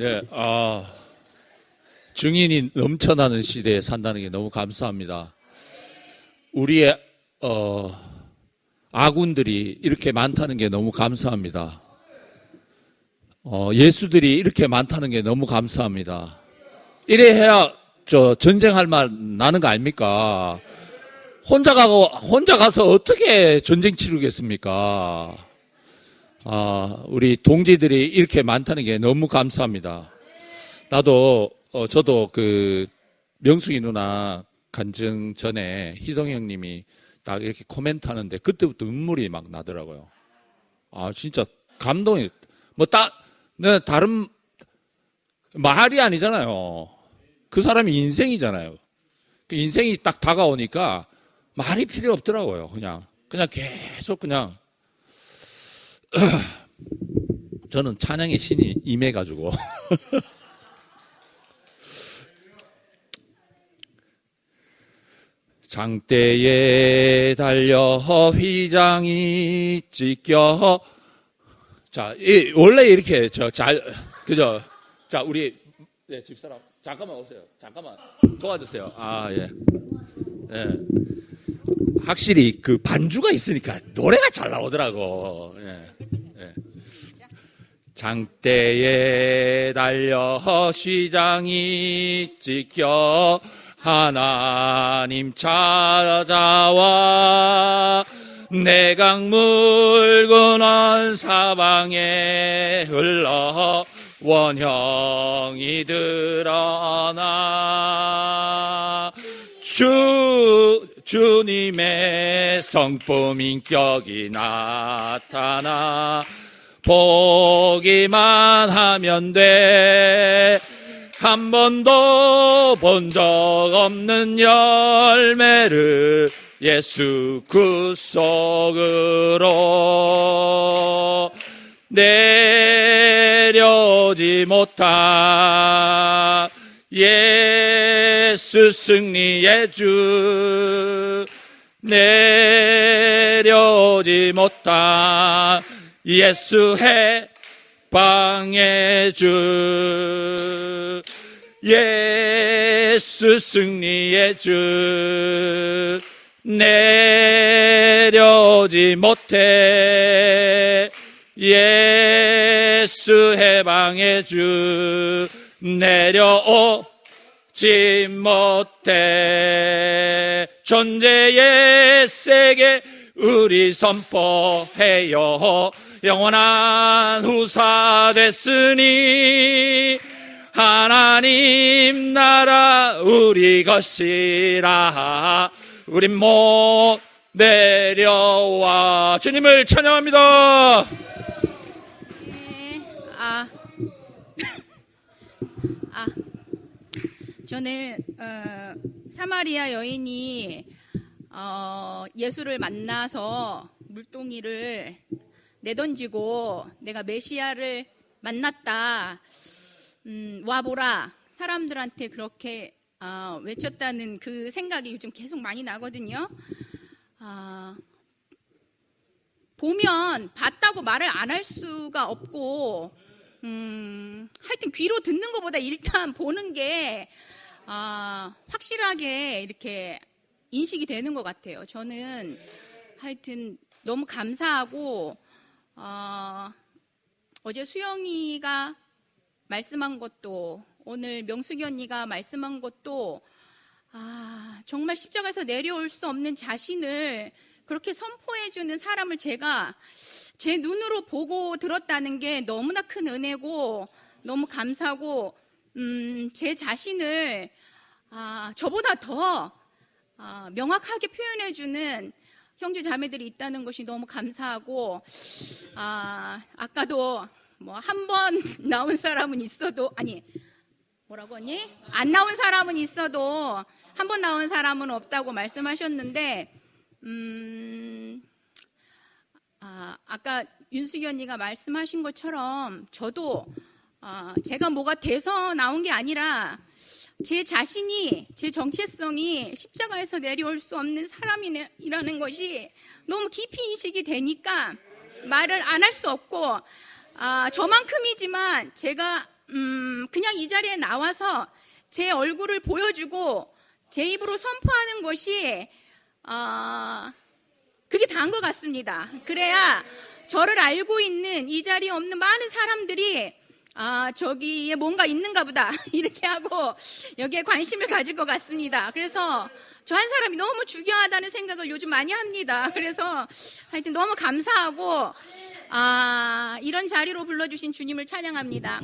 예, 아, 증인이 넘쳐나는 시대에 산다는 게 너무 감사합니다. 우리의, 어, 아군들이 이렇게 많다는 게 너무 감사합니다. 어, 예수들이 이렇게 많다는 게 너무 감사합니다. 이래 해야 저 전쟁할 말 나는 거 아닙니까? 혼자 가고, 혼자 가서 어떻게 전쟁 치르겠습니까? 아, 우리 동지들이 이렇게 많다는 게 너무 감사합니다. 나도, 어, 저도 그, 명숙이 누나 간증 전에 희동 형님이 딱 이렇게 코멘트 하는데 그때부터 눈물이 막 나더라고요. 아, 진짜 감동이, 뭐, 딱, 내 다른, 말이 아니잖아요. 그 사람이 인생이잖아요. 그 인생이 딱 다가오니까 말이 필요 없더라고요. 그냥, 그냥 계속 그냥, 저는 찬양의 신이 임해가지고. 장대에 달려 휘장이 찢겨. 자, 이, 원래 이렇게 저 잘, 그죠? 자, 우리, 네, 집사람. 잠깐만 오세요. 잠깐만. 도와주세요. 아, 예. 예. 확실히 그 반주가 있으니까 노래가 잘 나오더라고. 예. 예. 장대에 달려 시장이 찢겨 하나님 찾아와 내강 물고는 사방에 흘러 원형이 드러나 주 주님의 성품 인격이 나타나 보기만 하면 돼. 한 번도 본 적 없는 열매를 예수 그 속으로 내려오지 못한 예수 승리의 주 내려오지 못한 예수 해방의 주. 예수 승리의 주 내려오지 못해 예수 해방의 주 내려오지 못해. 존재의 세계 우리 선포해요. 영원한 후사 됐으니 하나님 나라 우리 것이라. 우린 못 내려와. 주님을 찬양합니다 네, 아, 아, 저는 어, 사마리아 여인이 어, 예수를 만나서 물동이를 내던지고 내가 메시아를 만났다. 음, 와보라. 사람들한테 그렇게 어, 외쳤다는 그 생각이 요즘 계속 많이 나거든요. 아, 보면 봤다고 말을 안 할 수가 없고, 음, 하여튼 귀로 듣는 것보다 일단 보는 게 아, 확실하게 이렇게 인식이 되는 것 같아요. 저는 하여튼 너무 감사하고 어, 어제 수영이가 말씀한 것도 오늘 명숙이 언니가 말씀한 것도 아, 정말 십자가에서 내려올 수 없는 자신을 그렇게 선포해주는 사람을 제가 제 눈으로 보고 들었다는 게 너무나 큰 은혜고 너무 감사하고 음, 제 자신을 아, 저보다 더 아, 명확하게 표현해주는 형제 자매들이 있다는 것이 너무 감사하고 아, 아까도 뭐 한 번 나온 사람은 있어도 아니 뭐라고 하니? 안 나온 사람은 있어도 한 번 나온 사람은 없다고 말씀하셨는데 음, 아, 아까 윤수기 언니가 말씀하신 것처럼 저도 아, 제가 뭐가 돼서 나온 게 아니라 제 자신이 제 정체성이 십자가에서 내려올 수 없는 사람이라는 것이 너무 깊이 인식이 되니까 말을 안 할 수 없고 아, 저만큼이지만 제가 음, 그냥 이 자리에 나와서 제 얼굴을 보여주고 제 입으로 선포하는 것이 아, 그게 다인 것 같습니다. 그래야 저를 알고 있는 이 자리에 없는 많은 사람들이 아, 저기에 뭔가 있는가 보다. 이렇게 하고 여기에 관심을 가질 것 같습니다. 그래서 저 한 사람이 너무 중요하다는 생각을 요즘 많이 합니다. 그래서 하여튼 너무 감사하고 아, 이런 자리로 불러주신 주님을 찬양합니다.